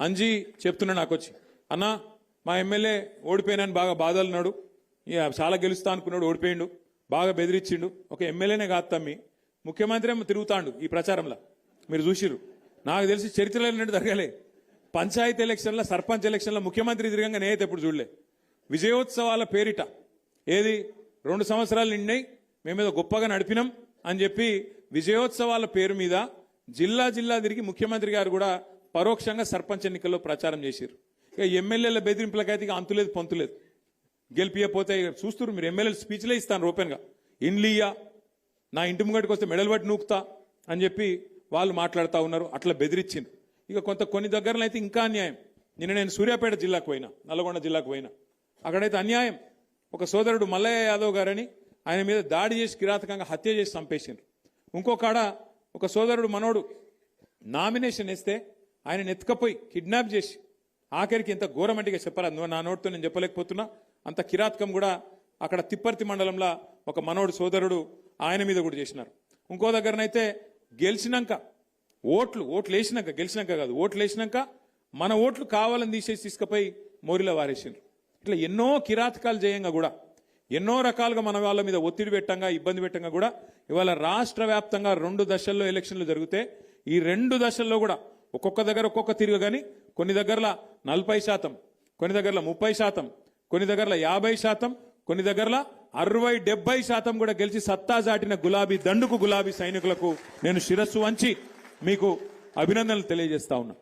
అంజీ చెప్తున్నా నాకు వచ్చి అన్నా మా ఎమ్మెల్యే ఓడిపోయినాను బాగా బాధలున్నాడు. ఇక చాలా గెలుస్తా అనుకున్నాడు ఓడిపోయిండు. బాగా బెదిరించిండు ఒక ఎమ్మెల్యేనే కాదు తమ్మి. ముఖ్యమంత్రి తిరుగుతాండు ఈ ప్రచారంలో. మీరు చూసిర్రు. నాకు తెలిసి చరిత్రలో జరగలే. పంచాయతీ ఎలక్షన్లో సర్పంచ్ ఎలక్షన్లో ముఖ్యమంత్రి తిరగంగా నేనైతే ఎప్పుడు చూడలే. విజయోత్సవాల పేరిట ఏది? రెండు సంవత్సరాలు నిండాయి మేమేదో గొప్పగా నడిపినాం అని చెప్పి విజయోత్సవాల పేరు మీద జిల్లా జిల్లా తిరిగి ముఖ్యమంత్రి గారు కూడా పరోక్షంగా సర్పంచ్ ఎన్నికల్లో ప్రచారం చేశారు ఇక ఎమ్మెల్యేల బెదిరింపులకైతే ఇక అంతులేదు పొంతులేదు. గెలిపియపోతే చూస్తున్నారు మీరు ఎమ్మెల్యేలు స్పీచ్లే ఇస్తాను ఓపెన్గా. ఇండ్లియా నా ఇంటి ముంగటికి వస్తే మెడల్ పట్టి నూకుతా అని చెప్పి వాళ్ళు మాట్లాడుతూ ఉన్నారు అట్లా బెదిరించింది ఇక కొంత కొన్ని దగ్గరలో అయితే ఇంకా అన్యాయం. నిన్న నేను సూర్యాపేట జిల్లాకు పోయినా నల్గొండ జిల్లాకు పోయినా. అక్కడైతే అన్యాయం. ఒక సోదరుడు మల్లయ్య యాదవ్ గారని ఆయన మీద దాడి చేసి కిరాతకంగా హత్య చేసి చంపేసిండ్రు. ఇంకో కాడ ఒక సోదరుడు మనోడు నామినేషన్ ఇస్తే ఆయన ఎత్తుకపోయి కిడ్నాప్ చేసి ఆఖరికి ఇంత ఘోరమంటిగా చెప్పాలి. నువ్వు నా నోటితో నేను చెప్పలేకపోతున్నా. అంత కిరాతకం కూడా అక్కడ తిప్పర్తి మండలంలో ఒక మనోడు సోదరుడు ఆయన మీద కూడా చేసినారు. ఇంకో దగ్గరనైతే గెలిచినాక ఓట్లు ఓట్లు వేసినాక గెలిచినాక కాదు ఓట్లు వేసినాక మన ఓట్లు కావాలని తీసేసి తీసుకుపోయి మోరిలో వారేసిండ్రు. ఇట్లా ఎన్నో కిరాతకాలు చేయంగా కూడా ఎన్నో రకాలుగా మన వాళ్ళ మీద ఒత్తిడి పెట్టంగా ఇబ్బంది పెట్టంగా కూడా ఇవాళ రాష్ట్ర వ్యాప్తంగా రెండు దశల్లో ఎలక్షన్లు జరిగితే ఈ రెండు దశల్లో కూడా ఒక్కొక్క దగ్గర ఒక్కొక్క తిరుగు కానీ కొన్ని దగ్గరల నలభై శాతం కొన్ని దగ్గరలో ముప్పై శాతం కొన్ని దగ్గరలో యాభై శాతం కొన్ని దగ్గరలో అరవై డెబ్బై శాతం కూడా గెలిచి సత్తా చాటిన గులాబీ దండుకు గులాబీ సైనికులకు నేను శిరస్సు వంచి మీకు అభినందనలు తెలియజేస్తా ఉన్నా.